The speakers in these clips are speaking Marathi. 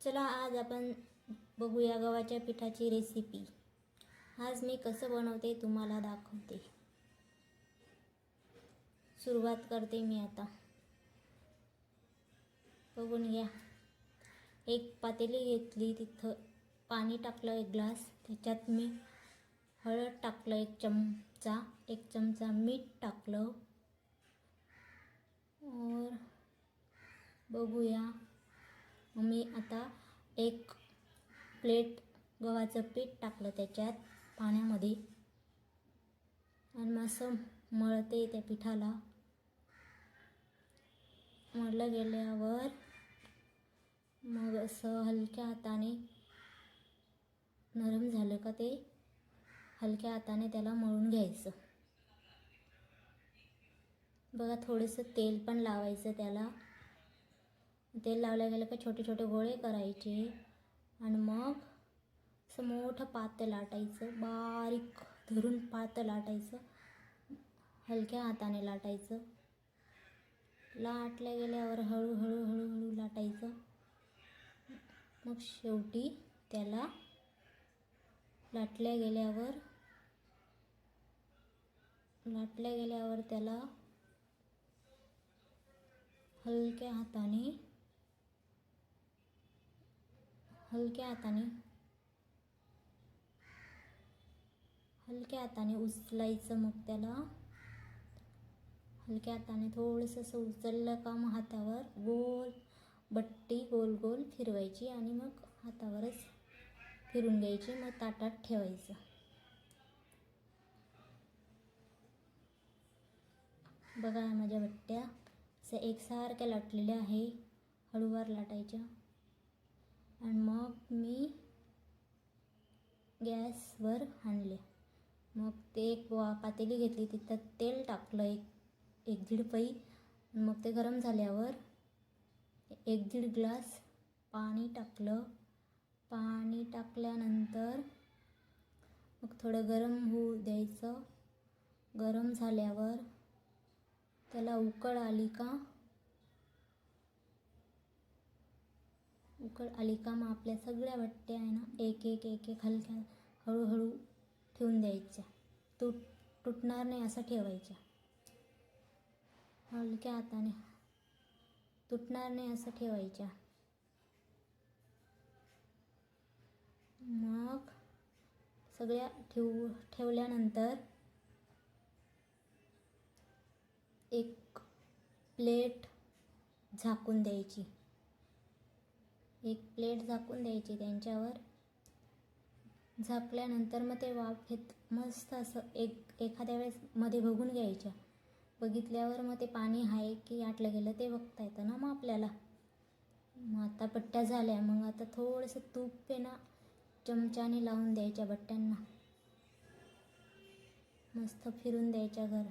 चला आज आपण बघूया गव्हाच्या पिठाची रेसिपी आज मी कसं बनवते तुम्हाला दाखवते. सुरुवात करते मी आता. बघून घ्या. एक पातेली घेतली तिथं पाणी टाकलं एक ग्लास त्याच्यात मी हळद टाकलं एक चमचा एक चमचा मीठ टाकलं. और बघूया. मी आता एक प्लेट गव्हाचं पीठ टाकलं त्याच्यात पाण्यामध्ये. आणि मग असं मळते त्या पिठाला. मळलं गेल्यावर मग असं हलक्या हाताने नरम झालं का ते हलक्या हाताने त्याला मळून घ्यायचं. बघा थोडंसं तेल पण लावायचं त्याला. तेल लावल्या गेलं का छोटे छोटे गोळे करायचे. आणि मग असं मोठं पातं लाटायचं बारीक धरून पातं लाटायचं हलक्या हाताने लाटायचं. लाटल्या गेल्यावर हळूहळू हळूहळू लाटायचं. मग शेवटी त्याला लाटल्या गेल्यावर लाटल्या गेल्यावर त्याला हलक्या हाताने हलक्या हाताने हलक्या हाताने उचलायचं मग त्याला. हलक्या हाताने थोडंसं असं उचललं का मग हातावर गोल बट्टी गोल गोल फिरवायची आणि मग हातावरच फिरून घ्यायची मग ताटात ठेवायचं. बघा माझ्या बट्ट्या असं एकसारख्या लाटलेल्या आहे हळूवार लाटायच्या. आणि मग मी गॅसवर आणले मग ते एक वा पातेली घेतली तिथं तेल टाकलं एक एक दीड पई मग ते गरम झाल्यावर एक दीड ग्लास पाणी टाकलं. पाणी टाकल्यानंतर मग थोडं गरम होऊ द्यायचं. गरम झाल्यावर त्याला उकळ आली का? उकळ आली का मग आपल्या सगळ्या बट्ट्या आहे ना एक एक एक एक हलक्या हळूहळू ठेवून द्यायच्या. तुट तुटणार नाही असं ठेवायच्या. हलक्या हाताने. तुटणार नाही असं ठेवायच्या. मग सगळ्या ठेवू ठेवल्यानंतर एक प्लेट झाकून द्यायची. एक प्लेट झाकून द्यायची त्यांच्यावर. झाकल्यानंतर मग ते वाफ घेत मस्त असं एक एखाद्या वेळेस मध्ये बघून घ्यायच्या. बघितल्यावर मग ते पाणी आहे की आटलं गेलं ते बघता येतं ना मग आपल्याला. मग आता पट्ट्या झाल्या मग आता थोडंसं तूप आहे ना चमच्याने लावून द्यायच्या बट्ट्यांना. मस्त फिरून द्यायच्या घर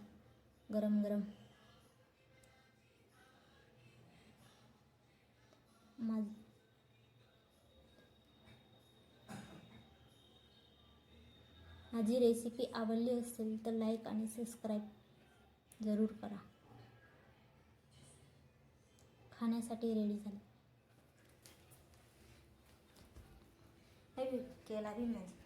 गरम गरम. माझ माझी रेसिपी आवडली असेल तर लाईक आणि सबस्क्राईब जरूर करा. खाण्यासाठी रेडी झाले. केला बी माझी.